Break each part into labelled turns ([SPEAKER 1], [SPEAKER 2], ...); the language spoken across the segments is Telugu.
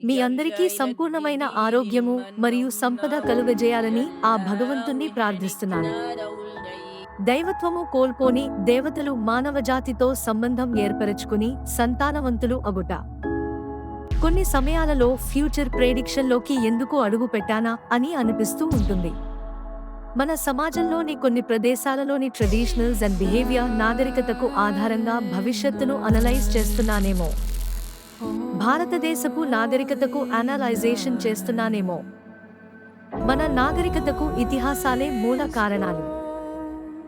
[SPEAKER 1] మీ అందరికీ సంపూర్ణమైన ఆరోగ్యము మరియు సంపద కలుగజేయాలని ఆ భగవంతుణ్ణి ప్రార్థిస్తున్నాను. దైవత్వము కోల్పోని దేవతలు మానవజాతితో సంబంధం ఏర్పరచుకుని సంతానవంతులు అగుట. కొన్ని సమయాలలో ఫ్యూచర్ ప్రేడిక్షన్లోకి ఎందుకు అడుగు పెట్టానా అని అనిపిస్తూ ఉంటుంది. మన సమాజంలోని కొన్ని ప్రదేశాలలోని ట్రెడిషనల్స్ అండ్ బిహేవియర్ నాగరికతకు ఆధారంగా భవిష్యత్తును అనలైజ్ చేస్తున్నానేమో. భారతదేశపు నాగరికతకు అనలైజేషన్ చేస్తున్నానేమో. మన నాగరికతకు ఇతిహాసాలే మూల కారణాలు.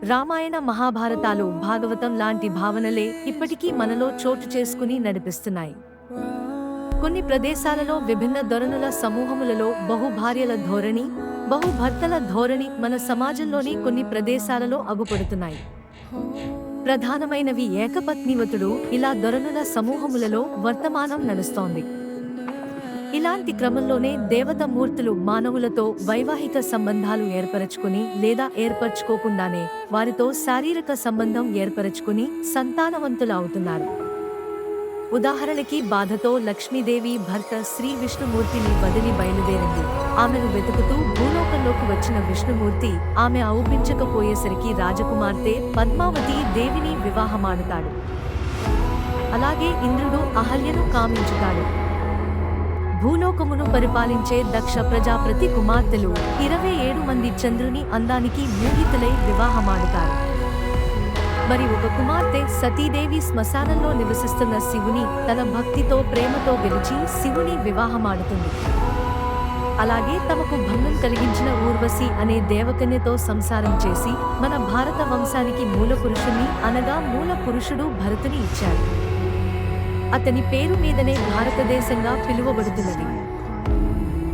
[SPEAKER 1] రామాయణ మహాభారతాలు భాగవతం లాంటి భావనలే ఇప్పటికీ మనలో చోటు చేసుకుని నడిపిస్తున్నాయి. కొన్ని ప్రదేశాలలో విభిన్న ధోరణుల సమూహములలో బహుభార్యల ధోరణి బహుభర్తల ధోరణి మన సమాజంలోని కొన్ని ప్రదేశాలలో అగుపడుతున్నాయి. ప్రధానమైనవి ఏకపత్నివతుడు ఇలా దొరనుల సమూహములలో వర్తమానం నడుస్తోంది. ఇలాంటి క్రమంలోనే దేవత మూర్తులు మానవులతో వైవాహిక సంబంధాలు ఏర్పరచుకుని లేదా ఏర్పరచుకోకుండానే వారితో శారీరక సంబంధం ఏర్పరచుకుని సంతానవంతులు అవుతున్నారు. ఉదాహరణకి బాధతో లక్ష్మీదేవి భర్త శ్రీ విష్ణుమూర్తిని వదిలి బయలుదేరింది. ఆమెను వెతుకుతూ భూలోకంలోకి వచ్చిన విష్ణుమూర్తి ఆమె ఔపించకపోయేసరికి రాజకుమార్తె పద్మావతి దేవిని వివాహమాడుతాడు. అలాగే ఇంద్రుడు అహల్యను కామించుతాడు. భూలోకమును పరిపాలించే దక్ష ప్రజాప్రతి కుమార్తెలు ఇరవై ఏడు మంది చంద్రుని అందానికి మోహితులై వివాహమాడుతారు. మరి ఒక కుమార్తె సతీదేవి శ్మశానంలో నివసిస్తున్న శివుని తన భక్తితో ప్రేమతో గెలిచి శివుని వివాహమాడుతుంది. అలాగే తమకు భంగం కలిగించిన ఊర్వశి అనే దేవకన్యతో సంసారం చేసి మన భారత వంశానికి మూల పురుషుని అనగా మూల పురుషుడు భరతుని ఇచ్చాడు. అతని పేరు మీదనే భారతదేశంగా పిలువబడుతున్నది.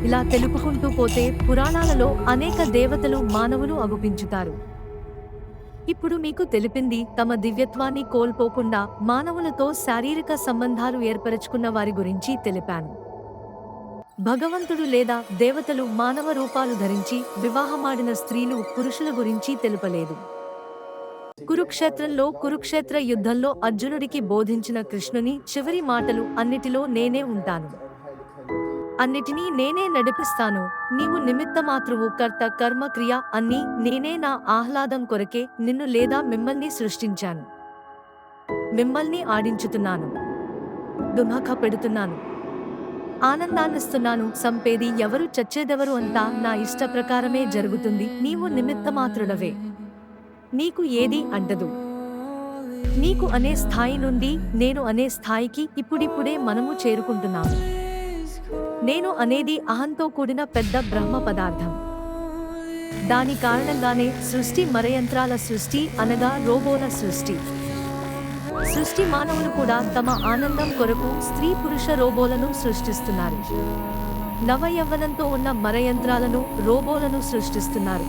[SPEAKER 1] ఇలా తెలుపుకుంటూ పోతే పురాణాలలో అనేక దేవతలు మానవులు అగుపించుతారు. ఇప్పుడు మీకు తెలిపింది తమ దివ్యత్వాన్ని కోల్పోకుండా మానవులతో శారీరక సంబంధాలు ఏర్పరచుకున్న వారి గురించి తెలిపాను. భగవంతుడు లేదా దేవతలు మానవ రూపాలు ధరించి వివాహమాడిన స్త్రీలు పురుషుల గురించి తెలుపలేదు. కురుక్షేత్రంలో కురుక్షేత్ర యుద్ధంలో అర్జునుడికి బోధించిన కృష్ణుని చివరి మాటలు అన్నిటిలో నేనే ఉంటాను. అన్నిటినీ నేనే నడిపిస్తాను. నీవు నిమిత్తమాతృవు కర్త కర్మ క్రియ అన్నీ నేనే నా ఆహ్లాదం కొరకే నిన్ను లేదా మిమ్మల్ని సృష్టించాను. మిమ్మల్ని ఆడించుతున్నాను. దుమఖ పెడుతున్నాను. ఆనందాన్నిస్తున్నాను. సంపేది ఎవరు చచ్చేదెవరు అంతా నా ఇష్ట ప్రకారమే జరుగుతుంది. నీవు నిమిత్తమాత్రుడవే. నీకు ఏది అంటదు. నీకు అనే స్థాయి నుండి నేను అనే స్థాయికి ఇప్పుడిప్పుడే మనము చేరుకుంటున్నాము. నేను అనేది అహంతో కూడిన పెద్ద బ్రహ్మ పదార్థం. దాని కారణంగానే సృష్టి మరయంత్రాల సృష్టి అనగా రోబోల సృష్టి. సృష్టి మానవులు కూడా తమ ఆనందం కొరకు స్త్రీ పురుష రోబోలను సృష్టిస్తున్నారు. నవయవ్వనంతో ఉన్న మరయంత్రాలను రోబోలను సృష్టిస్తున్నారు.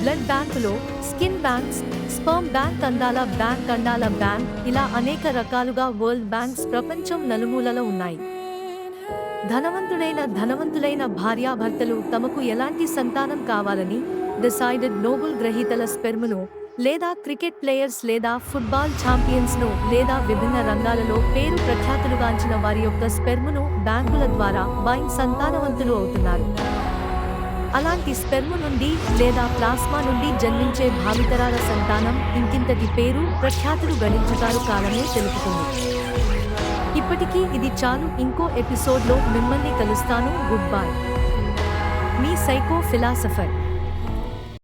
[SPEAKER 1] బ్లడ్ బ్యాంకులో స్కిన్ బ్యాంక్స్ స్పర్మ్ బ్యాంక్ అందాల బ్యాంక్ అండాల బ్యాంక్ ఇలా అనేక రకాలుగా వరల్డ్ బ్యాంక్స్ ప్రపంచం నలుమూలలో ఉన్నాయి. ధనవంతుడైన ధనవంతులైన భార్యాభర్తలు తమకు ఎలాంటి సంతానం కావాలని డిసైడెడ్ నోబుల్ గ్రహీతల స్పెర్మును లేదా క్రికెట్ ప్లేయర్స్ లేదా ఫుట్బాల్ ఛాంపియన్స్ను లేదా విభిన్న రంగాలలో పేరు ప్రఖ్యాతులుగాంచిన వారి యొక్క స్పెర్మును బ్యాంకుల ద్వారా బైన్ సంతానవంతులు అవుతున్నారు. అలాంటి స్పెర్ము నుండి లేదా ప్లాస్మా నుండి జన్మించే భావితరాల సంతానం ఇంకింతటి పేరు ప్రఖ్యాతులు గణించుతారు కాలమే తెలుపుతుంది. ఇప్పటికీ ఇది చాలు. ఇంకో ఎపిసోడ్లో మిమ్మల్ని కలుస్తాను. గుడ్ బై మీ సైకో ఫిలాసఫర్.